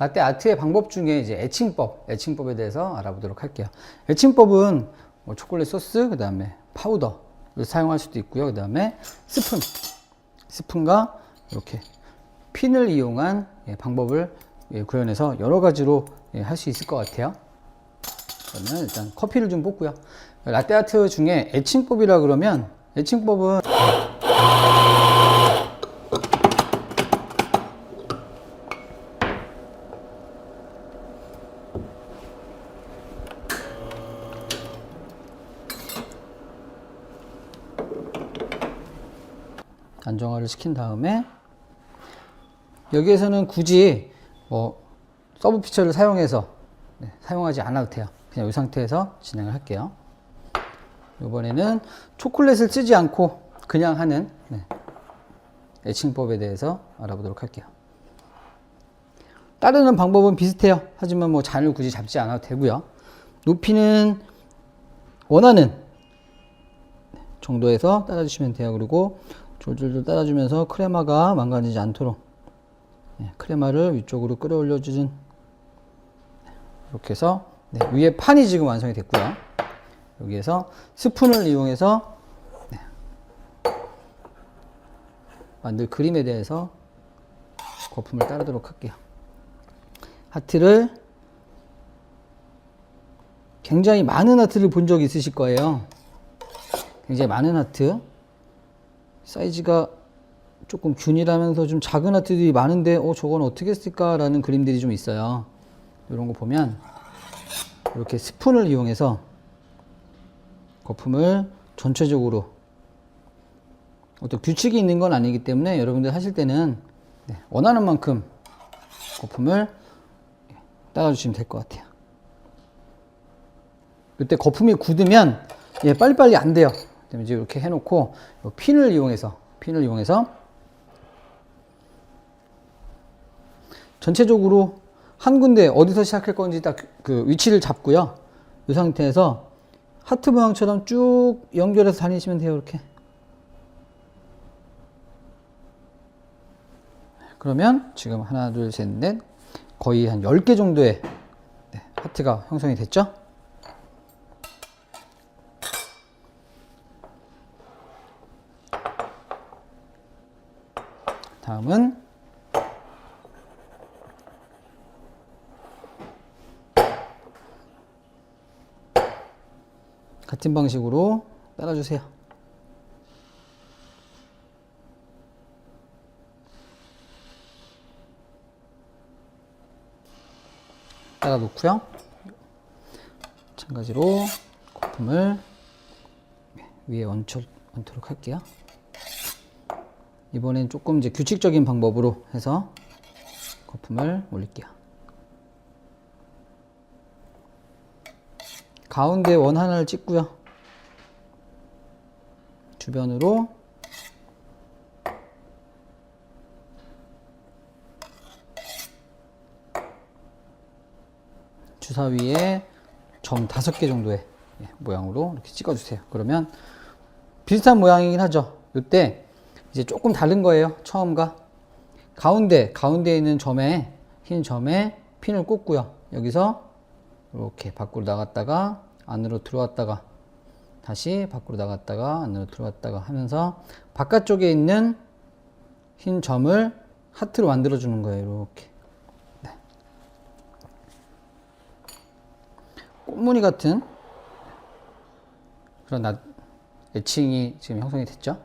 라떼 아트의 방법 중에 이제 애칭법, 애칭법에 대해서 알아보도록 할게요. 애칭법은 뭐 초콜릿 소스, 그 다음에 파우더를 사용할 수도 있고요. 그 다음에 스푼, 스푼과 이렇게 핀을 이용한 예, 방법을 예, 구현해서 여러 가지로 예, 할수 있을 것 같아요. 그러면 일단 커피를 좀 볶고요. 라떼 아트 중에 애칭법이라 그러면 애칭법은 안정화를 시킨 다음에 여기에서는 굳이 뭐 서브 피처를 사용해서 네, 사용하지 않아도 돼요. 그냥 이 상태에서 진행을 할게요. 이번에는 초콜릿을 쓰지 않고 그냥 하는 네, 애칭법에 대해서 알아보도록 할게요. 따르는 방법은 비슷해요. 하지만 뭐 잔을 굳이 잡지 않아도 되고요. 높이는 원하는 정도에서 따라주시면 돼요. 그리고 졸졸졸 따라주면서 크레마가 망가지지 않도록 네, 크레마를 위쪽으로 끌어올려 주는 이렇게 해서 네, 위에 판이 지금 완성이 됐고요. 여기에서 스푼을 이용해서 네, 만들 그림에 대해서 거품을 따르도록 할게요. 하트를 굉장히 많은 하트를 본적 있으실 거예요. 굉장히 많은 하트. 사이즈가 조금 균일하면서 좀 작은 하트들이 많은데, 어, 저건 어떻게 쓸까라는 그림들이 좀 있어요. 이런 거 보면, 이렇게 스푼을 이용해서 거품을 전체적으로 어떤 규칙이 있는 건 아니기 때문에 여러분들 하실 때는 네, 원하는 만큼 거품을 따라주시면 될 것 같아요. 이때 거품이 굳으면 예, 빨리빨리 안 돼요. 그다음에 이제 이렇게 해놓고 요 핀을 이용해서 핀을 이용해서 전체적으로 한 군데 어디서 시작할 건지 딱 그 위치를 잡고요. 이 상태에서 하트 모양처럼 쭉 연결해서 다니시면 돼요. 이렇게. 그러면 지금 하나, 둘, 셋, 넷 거의 한 10개 정도의 네, 하트가 형성이 됐죠? 다음은 같은 방식으로 따라주세요. 따라 놓고요. 마찬가지로 거품을 위에 얹혀, 얹도록 할게요. 이번엔 조금 이제 규칙적인 방법으로 해서 거품을 올릴게요. 가운데 원 하나를 찍고요. 주변으로 주사 위에 점 다섯 개 정도의 예, 모양으로 이렇게 찍어주세요. 그러면 비슷한 모양이긴 하죠. 이때 이제 조금 다른 거예요. 처음과 가운데 가운데 있는 점에 흰 점에 핀을 꽂고요. 여기서 이렇게 밖으로 나갔다가 안으로 들어왔다가 다시 밖으로 나갔다가 안으로 들어왔다가 하면서 바깥쪽에 있는 흰 점을 하트로 만들어 주는 거예요. 이렇게. 네. 꽃무늬 같은 그런 나- 애칭이 지금 형성이 됐죠.